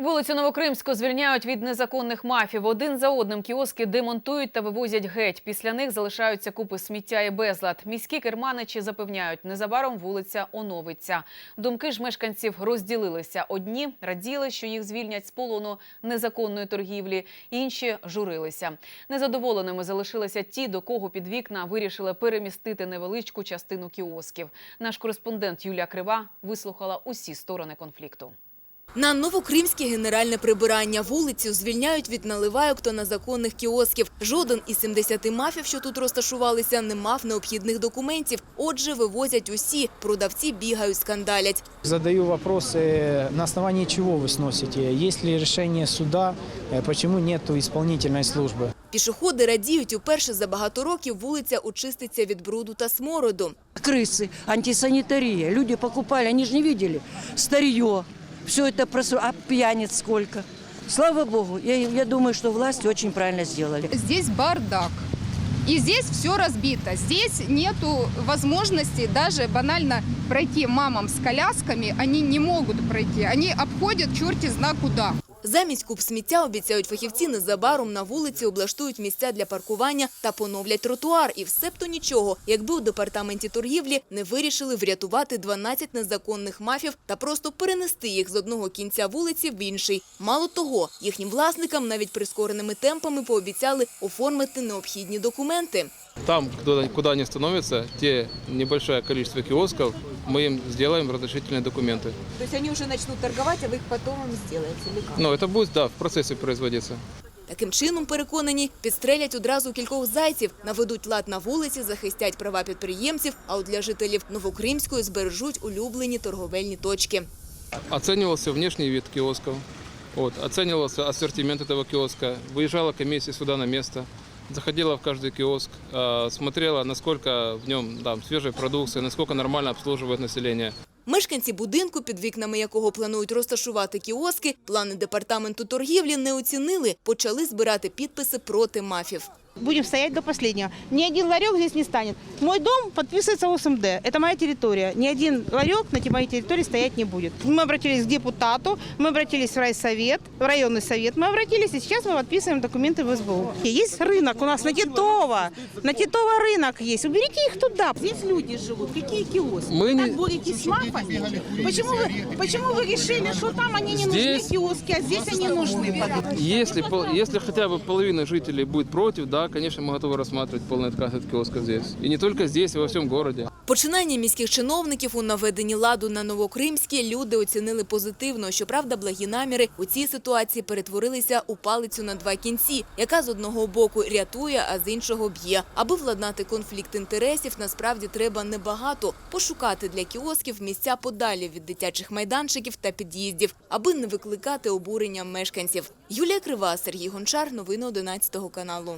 Вулицю Новокримську звільняють від незаконних мафів. Один за одним кіоски демонтують та вивозять геть. Після них залишаються купи сміття і безлад. Міські керманичі запевняють, незабаром вулиця оновиться. Думки ж мешканців розділилися. Одні раділи, що їх звільнять з полону незаконної торгівлі, інші журилися. Незадоволеними залишилися ті, до кого під вікна вирішили перемістити невеличку частину кіосків. Наш кореспондент Юлія Крива вислухала усі сторони конфлікту. На новокримське генеральне прибирання вулицю звільняють від наливайок та незаконних кіосків. Жоден із 70 мафів, що тут розташувалися, не мав необхідних документів. Отже, вивозять усі. Продавці бігають, скандалять. Задаю вопросы, на основании чего вы сносите? Есть ли решение суда? Э, Почему нету исполнительной службы? Пішоходи радіють, уперше за багато років вулиця очиститься від бруду та смороду. крысы, антисанитария. Люди покупали, они же не видели. Старье, все это просу... а пьяниц сколько. Слава Богу, я, я думаю, что власти очень правильно сделали. Здесь бардак. И здесь все разбито. Здесь нету возможности даже банально пройти мамам с колясками. Они не могут пройти. Они обходят черти зна куда. Замість куб сміття, обіцяють фахівці, незабаром на вулиці облаштують місця для паркування та поновлять тротуар. І все б то нічого, якби у департаменті торгівлі не вирішили врятувати 12 незаконних мафів та просто перенести їх з одного кінця вулиці в інший. Мало того, їхнім власникам навіть прискореними темпами пообіцяли оформити необхідні документи. Там, куда, куда они становятся, те небольшое количество киосков, мы им сделаем разрешительные документы. То есть они вже почнуть торгувати, а ви їх потім їм зробите? Но это будет, да, в процессе производиться. Таким чином, переконані, підстрелять одразу кількох зайців, наведуть лад на вулиці, захистять права підприємців, а от для жителів Новокримської збережуть улюблені торговельні точки. Оценивался внешний вид киосков, вот, оценивался ассортимент этого киоска, выезжала комиссия сюда на место, заходила в каждый киоск, смотрела, насколько в нем там, свежая продукция, насколько нормально обслуживает население. Мешканці будинку, під вікнами якого планують розташувати кіоски, плани департаменту торгівлі не оцінили, почали збирати підписи проти мафів. Будем стоять до последнего. Ни один ларек здесь не станет. Мой дом подписывается ОСМД. Это моя территория. Ни один ларек на моей территории стоять не будет. Мы обратились к депутату, мы обратились в райсовет, в районный совет. Мы обратились, и сейчас мы подписываем документы в СБУ. Есть рынок у нас на Титово. На Титово рынок есть. Уберите их туда. Здесь люди живут. Какие киоски? Мы не- так боретесь с мафами? Почему вы, почему вы решили, что там они не нужны Здесь- киоски, а здесь они нужны? Если, если хотя бы половина жителей будет против, да, конечно, мы готовы рассматривать полный отказ от киоска здесь. И не только здесь, и во всем городе. Починання міських чиновників у наведенні ладу на Новокримській люди оцінили позитивно. Щоправда, благі наміри у цій ситуації перетворилися у палицю на два кінці, яка з одного боку рятує, а з іншого б'є. Аби владнати конфлікт інтересів, насправді треба небагато пошукати для кіосків місця подалі від дитячих майданчиків та під'їздів, аби не викликати обурення мешканців. Юлія Крива, Сергій Гончар, новини 11 каналу.